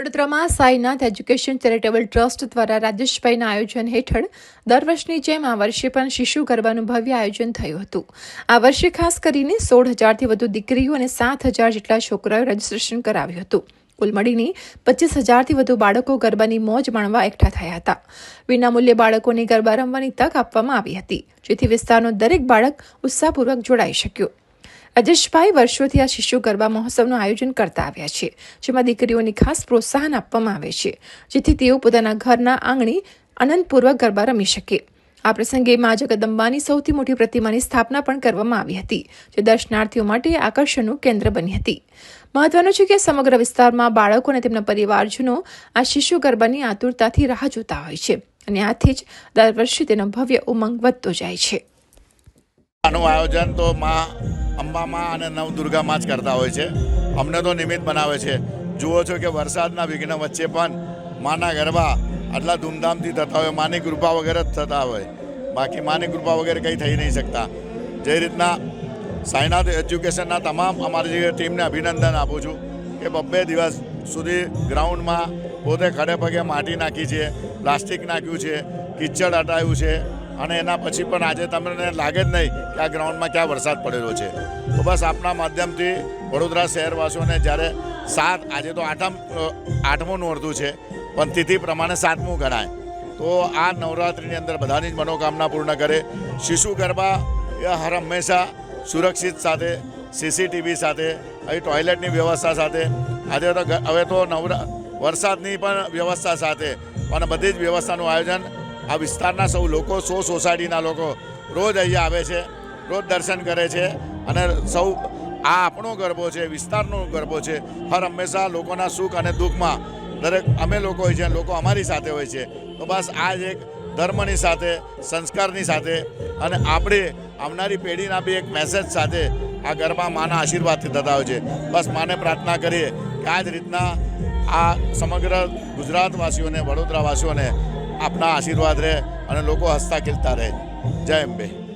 વડોદરામાં Sainath education charitable trust દ્વારા રાજેશભાઈના આયોજન હેઠળ દર વર્ષની જેમ આ વર્ષે પણ શિશુ ગરબાનું ભવ્ય આયોજન થયું હતું. આ વર્ષે ખાસ કરીને સોળ હજારથી વધુ દીકરીઓ અને સાત હજાર જેટલા છોકરાઓએ રજીસ્ટ્રેશન કરાવ્યું હતું. કુલ મળીને પચીસ હજારથી વધુ બાળકો ગરબાની મોજ માણવા એકઠા થયા હતા. વિનામૂલ્યે બાળકોને ગરબા રમવાની તક આપવામાં આવી હતી, જેથી વિસ્તારનો દરેક બાળક ઉત્સાહપૂર્વક જોડાઈ શક્યો. રાજેશભાઈ વર્ષોથી આ શિશુ ગરબા મહોત્સવનું આયોજન કરતા આવ્યા છે, જેમાં દીકરીઓને ખાસ પ્રોત્સાહન આપવામાં આવે છે, જેથી તેઓ પોતાના ઘરના આંગણે આનંદપૂર્વક ગરબા રમી શકે. આ પ્રસંગે મા જગદંબાની સૌથી મોટી પ્રતિમાની સ્થાપના પણ કરવામાં આવી હતી, જે દર્શનાર્થીઓ માટે આકર્ષણનું કેન્દ્ર બની હતી. મહત્વનું છે કે સમગ્ર વિસ્તારમાં બાળકો અને તેમના પરિવારજનો આ શિશુ ગરબાની આતુરતાથી રાહ જોતા હોય છે, અને આથી જ દર વર્ષે તેનો ભવ્ય ઉમંગ વધતો જાય છે. આનું આયોજન તો માં અંબામાં અને નવદુર્ગામાં જ કરતા હોય છે. અમને તો નિમિત્ત બનાવે છે. જુઓ છો કે વરસાદના વિઘ્ન વચ્ચે પણ માના ગરબા આટલા ધૂમધામથી થતા હોય. માની કૃપા વગેરે જ થતા હોય. બાકી માની કૃપા વગેરે કંઈ થઈ નહીં શકતા. જે રીતના સાઈનાથ એજ્યુકેશનના તમામ અમારી જે ટીમને અભિનંદન આપું છું કે બબ્બે દિવસ સુધી ગ્રાઉન્ડમાં પોતે ખડે પગે માટી નાખી છે, પ્લાસ્ટિક નાખ્યું છે, કિચડ હટાવ્યું છે અને એના પછી પણ આજે તમને લાગે જ નહીં કે આ ગ્રાઉન્ડમાં ક્યાં વરસાદ પડેલો છે. તો બસ આપના માધ્યમથી વડોદરા શહેરવાસીઓને જ્યારે સાત, આજે તો આઠમ આઠમું નોરતું છે, પણ તિથિ પ્રમાણે સાતમું ગણાય. તો આ નવરાત્રિની અંદર બધાની જ મનોકામના પૂર્ણ કરે. શિશુ ગરબા, એ હર હંમેશા સુરક્ષિત સાથે, સીસીટીવી સાથે અહીં ટોયલેટની વ્યવસ્થા સાથે. આજે તો હવે તો નવરા, વરસાદની પણ વ્યવસ્થા સાથે, અને બધી જ વ્યવસ્થાનું આયોજન આ વિસ્તારના સૌ લોકો, સો સોસાયટીના લોકો રોજ અહીંયા આવે છે, રોજ દર્શન કરે છે અને સૌ આ આપણો ગરબો છે, વિસ્તારનો ગરબો છે. હર હંમેશા લોકોના સુખ અને દુઃખમાં દરેક અમે લોકો હોય છે, લોકો અમારી સાથે હોય છે. તો બસ આ જ એક ધર્મની સાથે, સંસ્કારની સાથે અને આપણે આવનારી પેઢીના બી એક મેસેજ સાથે આ ગરબા માના આશીર્વાદથી થતા હોય છે. બસ માને પ્રાર્થના કરીએ કે આ જ રીતના આ સમગ્ર ગુજરાતવાસીઓને, વડોદરાવાસીઓને આપના આશીર્વાદ રહે અને લોકો હસતા ખીલતા રહે. જય અંબે.